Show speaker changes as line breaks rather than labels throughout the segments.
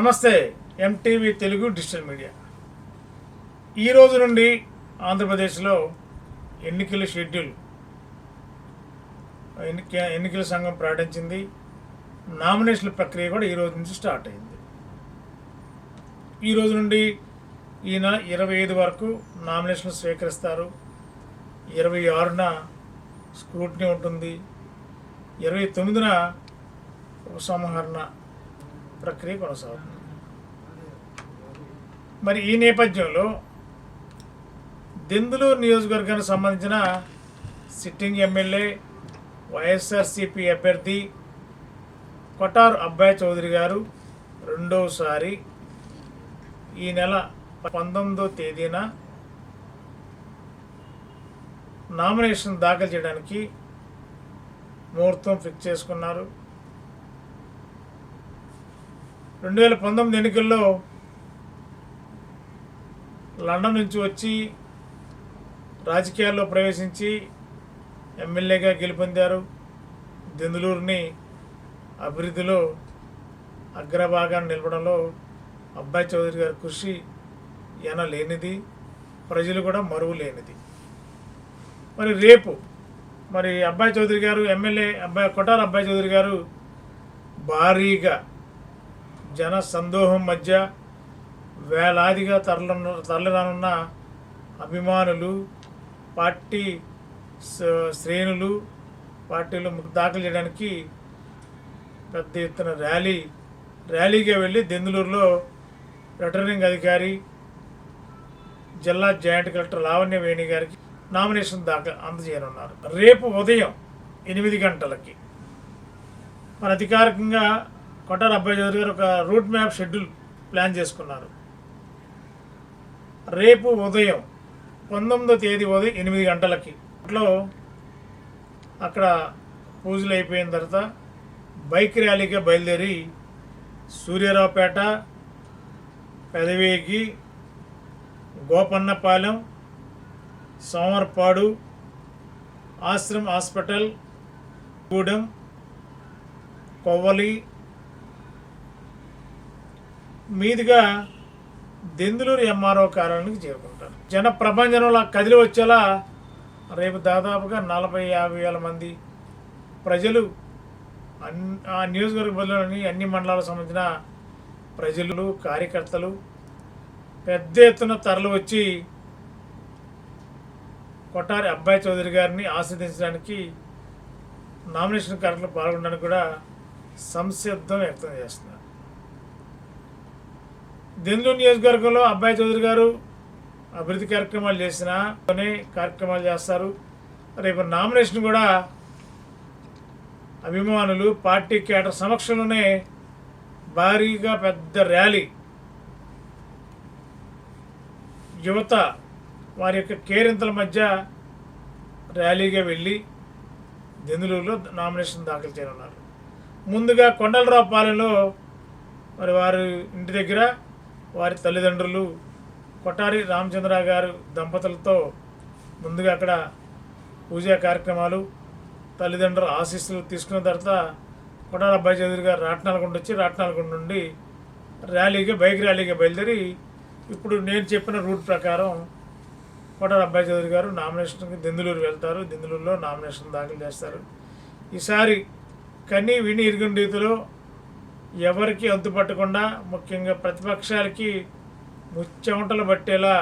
నమస్తే MTV Telugu digital media. ఈ రోజు నుండి ఆంధ్రప్రదేశ్లో ఎన్నికల షెడ్యూల్ ఎన్నిక ఎన్నికల సంఘం ప్రకటించింది నామినేషన్ల ప్రక్రియ కూడా ఈ రోజు నుంచి స్టార్ట్ అయింది. ఈ రోజు నుండి ఈ నెల ఇరవై ఐదు వరకు నామినేషన్లు స్వీకరిస్తారు. ఇరవై ఆరున స్క్రూటినీ ఉంటుంది. ఇరవై తొమ్మిదిన ఉపసంహరణ ప్రక్రియ కొనసాగుతుంది. మరి ఈ నేపథ్యంలో దెందులూరు నియోజకవర్గానికి సంబంధించిన సిట్టింగ్ ఎమ్మెల్యే వైఎస్ఆర్సిపి అభ్యర్థి కొటారు అబ్బాయి చౌదరి గారు రెండవసారి ఈ నెల పంతొమ్మిదో తేదీన నామినేషన్ దాఖలు చేయడానికి ముహూర్తం ఫిక్స్ చేసుకున్నారు. రెండు వేల పంతొమ్మిది ఎన్నికల్లో లండన్ నుంచి వచ్చి రాజకీయాల్లో ప్రవేశించి ఎమ్మెల్యేగా గెలుపొందారు. దెందులూరుని అభివృద్ధిలో అగ్రభాగాన్ని నిలపడంలో అబ్బాయి చౌదరి గారి కృషి ఎన లేనిది ప్రజలు కూడా మరువు లేనిది. మరి రేపు మరి అబ్బాయి చౌదరి గారు ఎమ్మెల్యే అబ్బాయి కొట్టాల అబ్బాయి చౌదరి గారు భారీగా జన సందోహం మధ్య వేలాదిగా తరలి తరలిరానున్న అభిమానులు పార్టీ శ్రేణులు పార్టీలు దాఖలు చేయడానికి పెద్ద ఎత్తున ర్యాలీ ర్యాలీగా వెళ్ళి దెందులూరులో రిటర్నింగ్ అధికారి జిల్లా జాయింట్ కలెక్టర్ లావణ్య వేణి గారికి నామినేషన్ దాఖలు అందజేయనున్నారు. రేపు ఉదయం ఎనిమిది గంటలకి. మరి అధికారికంగా కొట్టారు అబ్బాయి చౌదరి గారు ఒక రూట్ మ్యాప్ షెడ్యూల్ ప్లాన్ చేసుకున్నారు. రేపు ఉదయం పంతొమ్మిదో తేదీ ఉదయం ఎనిమిది గంటలకి. అట్లో అక్కడ పూజలు అయిపోయిన తర్వాత బైక్ ర్యాలీగా బయలుదేరి సూర్యరావుపేట పెదవేగి గోపన్నపాలెం సోమర్పాడు ఆశ్రమ్ హాస్పిటల్ గూడెం కొవ్వలి మీదుగా దెందులూరు ఎంఆర్ఓ కార్యాలయానికి చేరుకుంటారు. జన ప్రపంచంలో కదిలి వచ్చేలా రేపు దాదాపుగా నలభై యాభై వేల మంది ప్రజలు ఆ నియోజకవర్గ పరిధిలోని అన్ని మండలాలకు సంబంధించిన ప్రజలు కార్యకర్తలు పెద్ద ఎత్తున తరలి వచ్చి కొట్టారి అబ్బాయి చౌదరి గారిని ఆస్వాదించడానికి నామినేషన్ కార్యక్రమంలో పాల్గొనడానికి కూడా సంసిద్ధం వ్యక్తం చేస్తున్నారు. దెందులూరు నియోజకవర్గంలో అబ్బాయి చౌదరి గారు అభివృద్ధి కార్యక్రమాలు చేసిన కొన్ని కార్యక్రమాలు చేస్తారు. రేపు నామినేషన్ కూడా అభిమానులు పార్టీ కేటర్ సమక్షంలోనే భారీగా పెద్ద ర్యాలీ. యువత వారి యొక్క కేరింతల మధ్య ర్యాలీగా వెళ్ళి దెందులూరులో నామినేషన్ దాఖలు చేయనున్నారు. ముందుగా కొండలరావు పాలెంలో మరి వారి ఇంటి దగ్గర వారి తల్లిదండ్రులు కొటారి రామచంద్ర గారు దంపతులతో ముందుగా అక్కడ పూజా కార్యక్రమాలు తల్లిదండ్రుల ఆశీస్సులు తీసుకున్న తర్వాత కొటారి అబ్బాయి చౌదరి గారు రాట్నాలకొండ వచ్చి రాట్నాలకొండ నుండి ర్యాలీగా బైక్ ర్యాలీగా బయలుదేరి ఇప్పుడు నేను చెప్పిన రూట్ ప్రకారం కోటారు అబ్బాయి చౌదరి గారు నామినేషన్కి దెందులూరు వెళ్తారు. దెందులూరులో నామినేషన్ దాఖలు చేస్తారు. ఈసారి కన్నీ విని ఇరుగుని రీతిలో ఎవరికి అంతుపట్టకుండా ముఖ్యంగా ప్రతిపక్షాలకి ముచ్చెమటలు పట్టేలా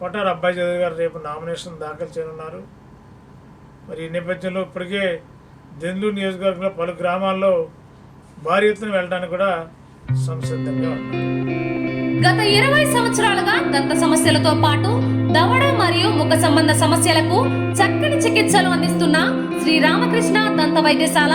కోటారు అబ్బాయి చౌదరి గారు రేపు నామినేషన్ దాఖలు చేయనున్నారు. మరి ఈ నేపథ్యంలో ఇప్పటికే దెందులూరు నియోజకవర్గంలో పలు గ్రామాల్లో భారీ ఎత్తున వెళ్ళడానికి కూడా సంసిద్ధంగా ఉన్నారు.
గత ఇరవై సంవత్సరాలుగా దంత సమస్యలతో పాటు దవడ మరియు ముఖ సంబంధ సమస్యలకు చక్కని చికిత్సలు అందిస్తున్న శ్రీ రామకృష్ణ దంత వైద్యశాల